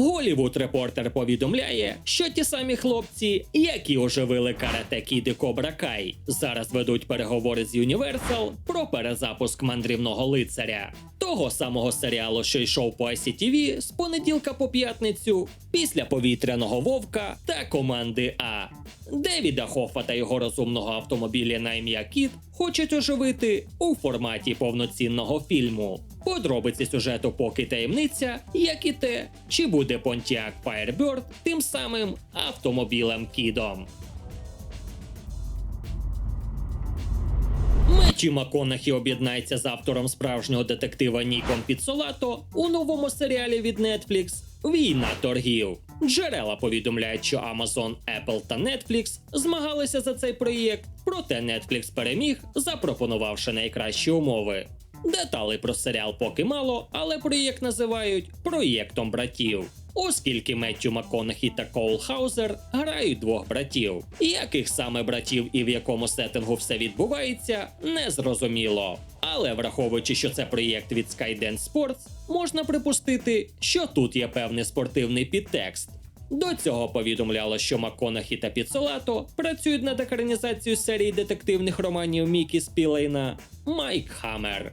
Голівуд репортер повідомляє, що ті самі хлопці, які оживили карате Кід і Кобра Кай, зараз ведуть переговори з Universal про перезапуск мандрівного лицаря, того самого серіалу, що йшов по ICTV з понеділка по п'ятницю, після повітряного вовка та команди А. Девіда Хоффа та його розумного автомобіля на ім'я Кіт хочуть оживити у форматі повноцінного фільму. Подробиці сюжету поки таємниця, як і те, чи буде Pontiac Firebird тим самим автомобілем Кідом. Мечі МакКонахі об'єднається з автором справжнього детектива Ніком Піцолато у новому серіалі від Netflix Війна торгів. Джерела повідомляють, що Amazon, Apple та Netflix змагалися за цей проєкт, проте Netflix переміг, запропонувавши найкращі умови. Деталей про серіал поки мало, але проєкт називають проєктом братів. Оскільки Меттю МакКонахі та Коул Хаузер грають двох братів, яких саме братів і в якому сеттингу все відбувається, не зрозуміло. Але враховуючи, що це проєкт від Skydance Sports, можна припустити, що тут є певний спортивний підтекст. До цього повідомляло, що МакКонахі та Піцолато працюють над екранізацією серії детективних романів Мікі Спілейна Майк Хаммер.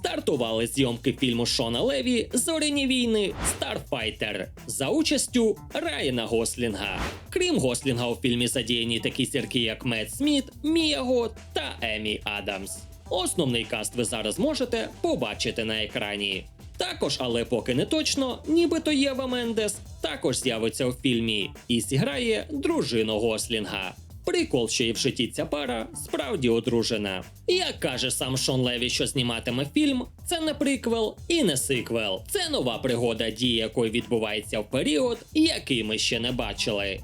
Стартували зйомки фільму Шона Леві Зоряні війни Старфайтер за участю Райана Гослінга. Крім Гослінга, у фільмі задіяні такі зірки, як Мед Сміт, Мія Гот та Емі Адамс. Основний каст ви зараз можете побачити на екрані. Також, але поки не точно, нібито Єва Мендес також з'явиться у фільмі і зіграє дружину Гослінга. Прикол, що і в житті ця пара справді одружена. Як каже сам Шон Леві, що зніматиме фільм, це не приквел і не сиквел. Це нова пригода, дії якої відбувається в період, який ми ще не бачили.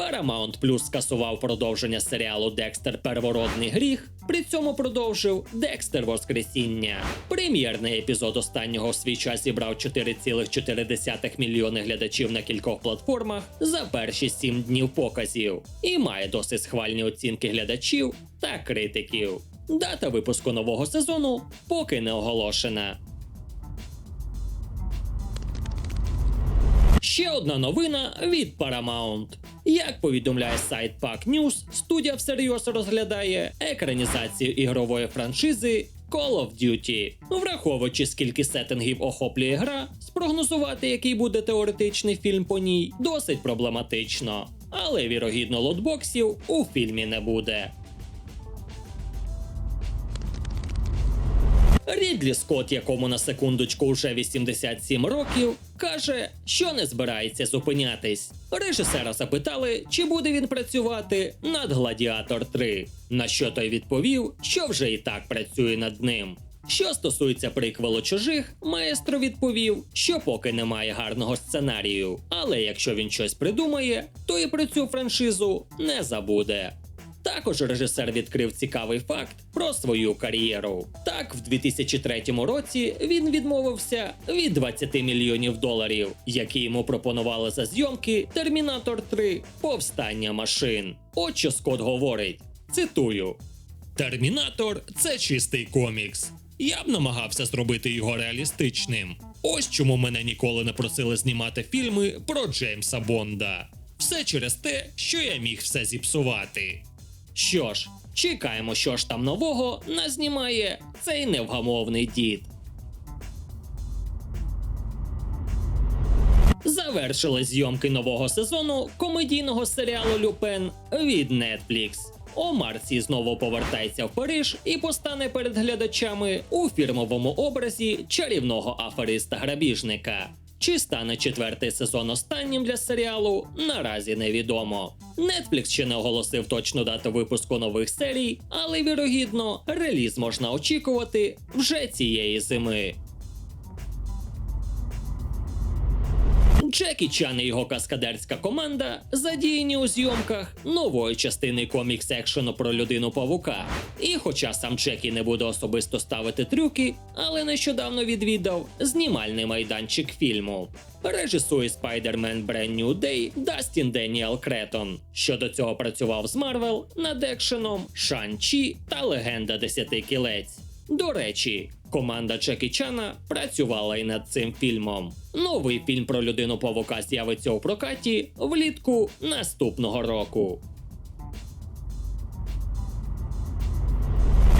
Paramount Plus скасував продовження серіалу Декстер Первородний гріх. При цьому продовжив Декстер Воскресіння. Прем'єрний епізод останнього в свій час зібрав 4,4 мільйони глядачів на кількох платформах за перші 7 днів показів і має досить схвальні оцінки глядачів та критиків. Дата випуску нового сезону поки не оголошена. Ще одна новина від Paramount. Як повідомляє сайт Pack News, студія всерйоз розглядає екранізацію ігрової франшизи Call of Duty. Враховуючи, скільки сеттингів охоплює гра, спрогнозувати, який буде теоретичний фільм по ній, досить проблематично. Але вірогідно лотбоксів у фільмі не буде. Рідлі Скотт, якому на секундочку вже 87 років, каже, що не збирається зупинятись. Режисера запитали, чи буде він працювати над Гладіатор 3. На що той відповів, що вже і так працює над ним. Що стосується приквелу чужих, маестро відповів, що поки немає гарного сценарію, але якщо він щось придумає, то і про цю франшизу не забуде. Також режисер відкрив цікавий факт про свою кар'єру. Так, в 2003 році він відмовився від 20 мільйонів доларів, які йому пропонували за зйомки Термінатор 3 Повстання машин. От що Скотт говорить: цитую: Термінатор це чистий комікс. Я б намагався зробити його реалістичним. Ось чому мене ніколи не просили знімати фільми про Джеймса Бонда. Все через те, що я міг все зіпсувати. Що ж, чекаємо, що ж там нового назнімає цей невгамовний дід. Завершили зйомки нового сезону комедійного серіалу Люпен від Netflix. Омар Сі знову повертається в Париж і постане перед глядачами у фірмовому образі чарівного афериста-грабіжника. Чи стане четвертий сезон останнім для серіалу, наразі невідомо. Netflix ще не оголосив точну дату випуску нових серій, але вірогідно реліз можна очікувати вже цієї зими. Джекі Чан і його каскадерська команда задіяні у зйомках нової частини комікс екшену про людину павука. І хоча сам Джекі не буде особисто ставити трюки, але нещодавно відвідав знімальний майданчик фільму. Режисує Spider-Man Brand New Day Дастін Деніел Кретон, що до цього працював з Марвел над екшеном Шан-Чі та Легенда Десяти кілець. До речі, команда Джекі Чана працювала і над цим фільмом. Новий фільм про людину павука з'явиться у прокаті влітку наступного року.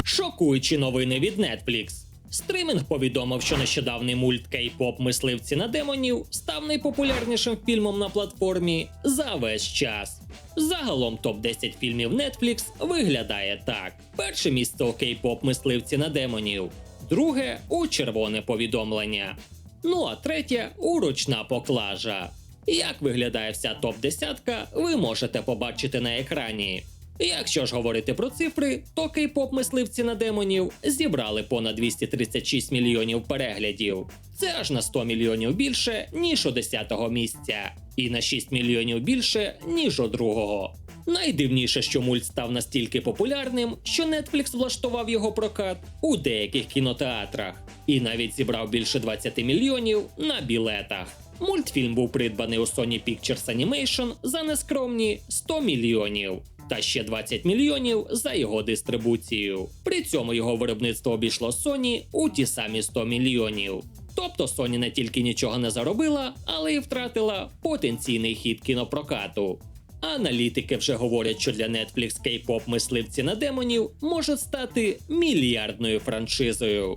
Шокуючі новини від Netflix. Стримінг повідомив, що нещодавний мульт Кей-поп мисливці на демонів став найпопулярнішим фільмом на платформі за весь час. Загалом топ-10 фільмів Netflix виглядає так: перше місце у Кей-поп мисливці на демонів, друге у червоне повідомлення. Ну а третє у ручна поклажа. Як виглядає вся топ-10, ви можете побачити на екрані. Якщо ж говорити про цифри, то кей-поп мисливці на демонів зібрали понад 236 мільйонів переглядів. Це аж на 100 мільйонів більше, ніж у 10-го місця, і на 6 мільйонів більше, ніж у другого. Найдивніше, що мульт став настільки популярним, що Netflix влаштував його прокат у деяких кінотеатрах і навіть зібрав більше 20 мільйонів на білетах. Мультфільм був придбаний у Sony Pictures Animation за нескромні 100 мільйонів. Та ще 20 мільйонів за його дистрибуцію. При цьому його виробництво обійшло Sony у ті самі 100 мільйонів. Тобто Sony не тільки нічого не заробила, але й втратила потенційний хід кінопрокату. Аналітики вже говорять, що для Netflix K-pop мисливці на демонів може стати мільярдною франшизою.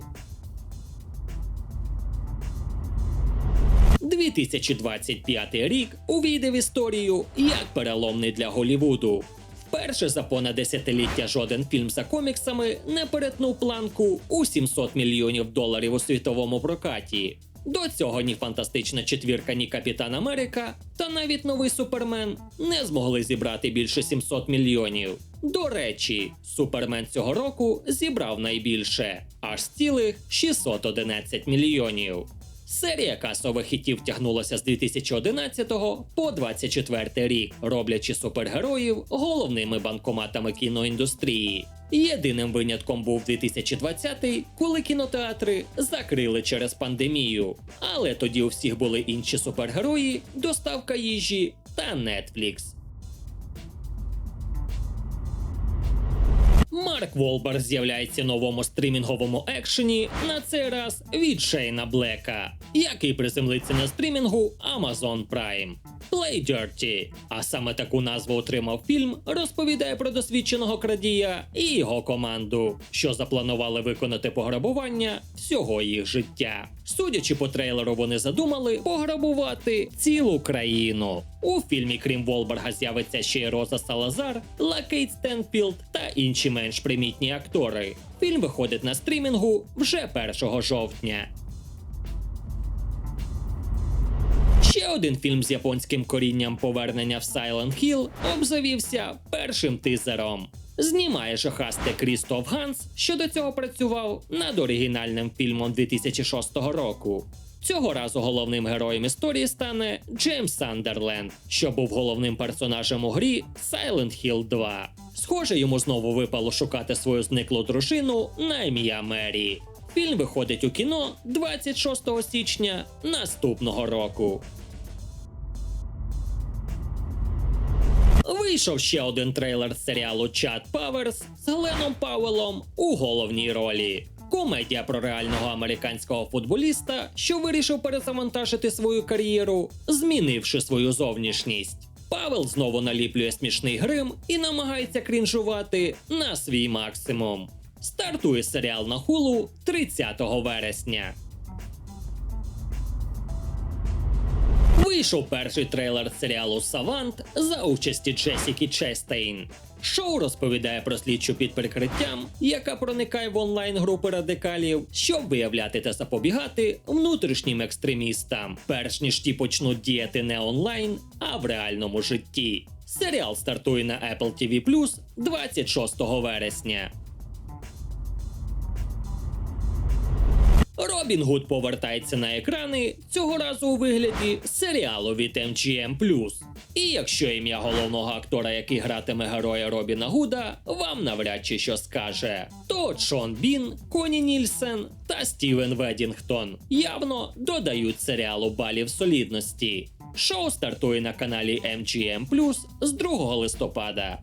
2025 рік увійде в історію як переломний для Голівуду. Вперше за понад десятиліття жоден фільм за коміксами не перетнув планку у 700 мільйонів доларів у світовому прокаті. До цього ні фантастична четвірка, ні Капітан Америка та навіть новий Супермен не змогли зібрати більше 700 мільйонів. До речі, Супермен цього року зібрав найбільше аж цілих 611 мільйонів. Серія касових хітів тягнулася з 2011 по 24 рік, роблячи супергероїв головними банкоматами кіноіндустрії. Єдиним винятком був 2020, коли кінотеатри закрили через пандемію. Але тоді у всіх були інші супергерої, доставка їжі та Netflix. Марк Волбер з'являється новому стрімінговому екшені, на цей раз від Шейна Блека, який приземлиться на стрімінгу Amazon Prime. Play Dirty, а саме таку назву отримав фільм, розповідає про досвідченого крадія і його команду, що запланували виконати пограбування всього їх життя. Судячи по трейлеру, вони задумали пограбувати цілу країну. У фільмі, крім Волберга, з'явиться ще й Роза Салазар, Лакейт Стенфілд та інші менш примітні актори. Фільм виходить на стрімінгу вже 1 жовтня. Ще один фільм з японським корінням повернення в Silent Hill обзавівся першим тизером. Знімає жахасте Крістоф Ганс, що до цього працював над оригінальним фільмом 2006 року. Цього разу головним героєм історії стане Джеймс Сандерленд, що був головним персонажем у грі Silent Hill 2. Схоже, йому знову випало шукати свою зниклу дружину на ім'я Мері. Фільм виходить у кіно 26 січня наступного року. Вийшов ще один трейлер серіалу Чат Паверс з Гленом Пауелом у головній ролі. Комедія про реального американського футболіста, що вирішив перезавантажити свою кар'єру, змінивши свою зовнішність. Павел знову наліплює смішний грим і намагається крінжувати на свій максимум. Стартує серіал на хулу 30 вересня. Вийшов перший трейлер серіалу Савант за участі Джесіки Честейн. Шоу розповідає про слідчу під прикриттям, яка проникає в онлайн групи радикалів, щоб виявляти та запобігати внутрішнім екстремістам, перш ніж ті почнуть діяти не онлайн, а в реальному житті. Серіал стартує на Apple TV 26 вересня. Робін Гуд повертається на екрани цього разу у вигляді серіалу від MGM+. І якщо ім'я головного актора, який гратиме героя Робіна Гуда, вам навряд чи що скаже, то Шон Бін, Коні Нільсен та Стівен Ведінгтон явно додають серіалу балів солідності. Шоу стартує на каналі MGM+, з 2 листопада.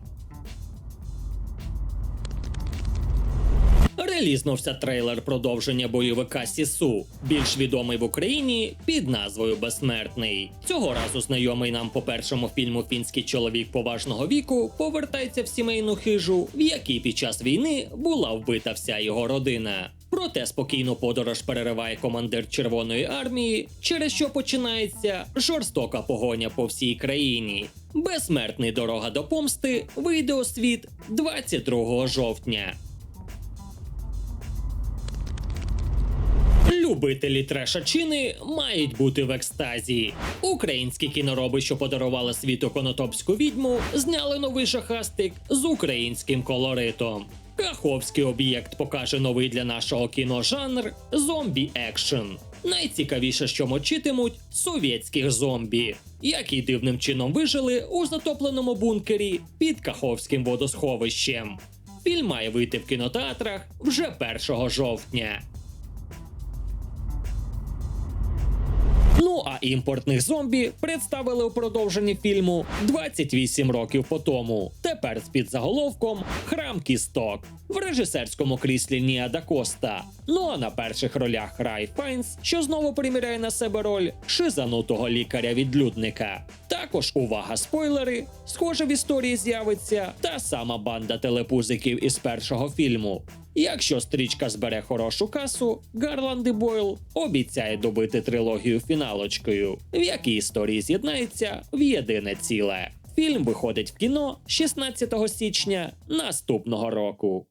Релізнувся трейлер продовження бойовика Сісу, більш відомий в Україні під назвою Безсмертний. Цього разу знайомий нам по першому фільму фінський чоловік поважного віку повертається в сімейну хижу, в якій під час війни була вбита вся його родина. Проте спокійну подорож перериває командир Червоної армії, через що починається жорстока погоня по всій країні. Безсмертний дорога до помсти вийде у світ 22 жовтня. Любителі трешачини мають бути в екстазі. Українські кінороби, що подарували світу конотопську відьму, зняли новий шахастик з українським колоритом. Каховський об'єкт покаже новий для нашого кіно жанр зомбі екшн. Найцікавіше, що мочитимуть совєтських зомбі, які дивним чином вижили у затопленому бункері під Каховським водосховищем. Фільм має вийти в кінотеатрах вже 1 жовтня. Ну а імпортних зомбі представили у продовженні фільму 28 років по тому. Тепер з під заголовком Храм кісток в режисерському кріслі Ніа да Коста. Ну а на перших ролях Рай Файнс, що знову приміряє на себе роль шизанутого лікаря-відлюдника. Також увага, спойлери! Схоже, в історії з'явиться та сама банда телепузиків із першого фільму. Якщо стрічка збере хорошу касу, Гарланд і Бойл обіцяє добити трилогію фіналочкою, в якій історії з'єднається в єдине ціле. Фільм виходить в кіно 16 січня наступного року.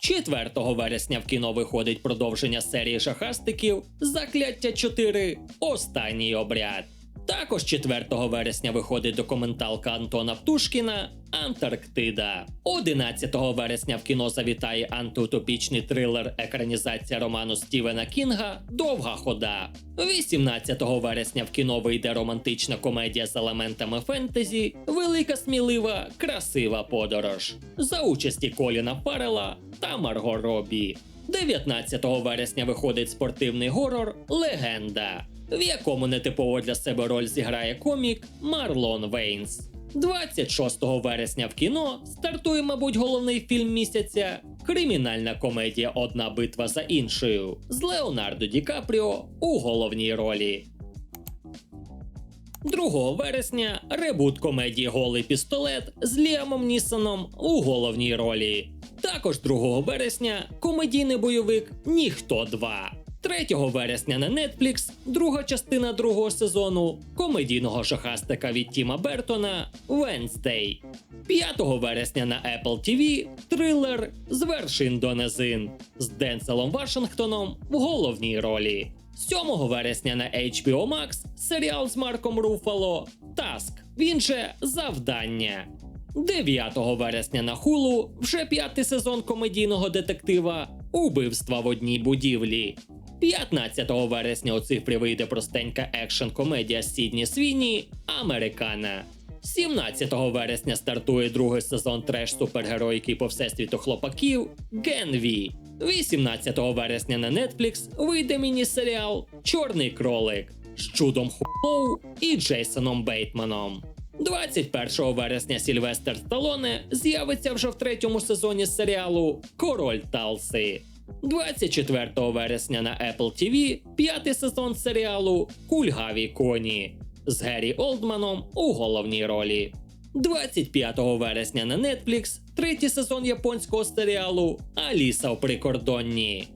4 вересня в кіно виходить продовження серії шахастиків Закляття 4. Останній обряд. Також 4 вересня виходить документалка Антона Птушкіна Антарктида. 11 вересня в кіно завітає антиутопічний трилер екранізація роману Стівена Кінга Довга хода. 18 вересня в кіно вийде романтична комедія з елементами фентезі Велика смілива, красива подорож за участі Коліна Фаррела та Марго Робі. 19 вересня виходить спортивний горор Легенда, в якому нетипово для себе роль зіграє комік Марлон Вейнс. 26 вересня в кіно стартує, мабуть, головний фільм місяця кримінальна комедія Одна битва за іншою з Леонардо Ді Капріо у головній ролі. 2 вересня ребут комедії Голий пістолет з Ліамом Нісоном у головній ролі. Також 2 вересня комедійний бойовик Ніхто 2. 3 вересня на Netflix друга частина другого сезону комедійного шахастика від Тіма Бертона Wednesday. 5 вересня на Apple TV трилер з вершин до низин з Денселом Вашингтоном в головній ролі. 7 вересня на HBO Max серіал з Марком Руфало Таск. Він же завдання. 9 вересня на хулу вже п'ятий сезон комедійного детектива Убивства в одній будівлі. 15 вересня у цифрі вийде простенька екшн комедія Сідні Свіні Американа. 17 вересня стартує другий сезон треш супергеройки по всесвіту хлопаків Генві. 18 вересня на Netflix вийде міні-серіал Чорний кролик з Чудом Хуоу і Джейсоном Бейтманом. 21 вересня Сільвестр Сталоне з'явиться вже в третьому сезоні серіалу Король Талси. 24 вересня на Apple TV п'ятий сезон серіалу Кульгаві коні з Геррі Олдманом у головній ролі. 25 вересня на Netflix третій сезон японського серіалу Аліса у прикордонні.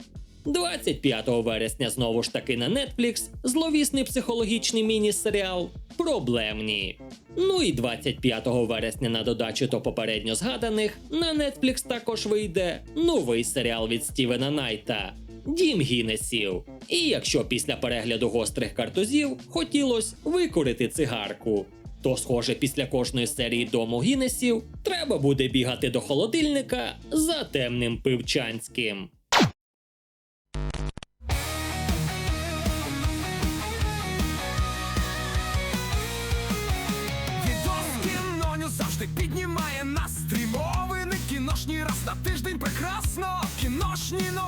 25 вересня знову ж таки на Netflix зловісний психологічний міні-серіал Проблемні. Ну і 25 вересня на додачу до попередньо згаданих на Netflix також вийде новий серіал від Стівена Найта Дім Гіннесів. І якщо після перегляду гострих картузів хотілось викурити цигарку, то, схоже, після кожної серії дому Гіннесів треба буде бігати до холодильника за темним пивчанським.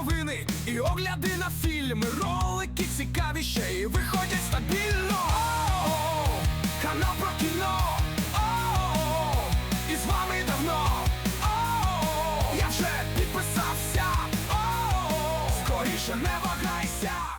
Новини і огляди на фільми, ролики цікаві ще й виходять стабільно. Канал про кіно.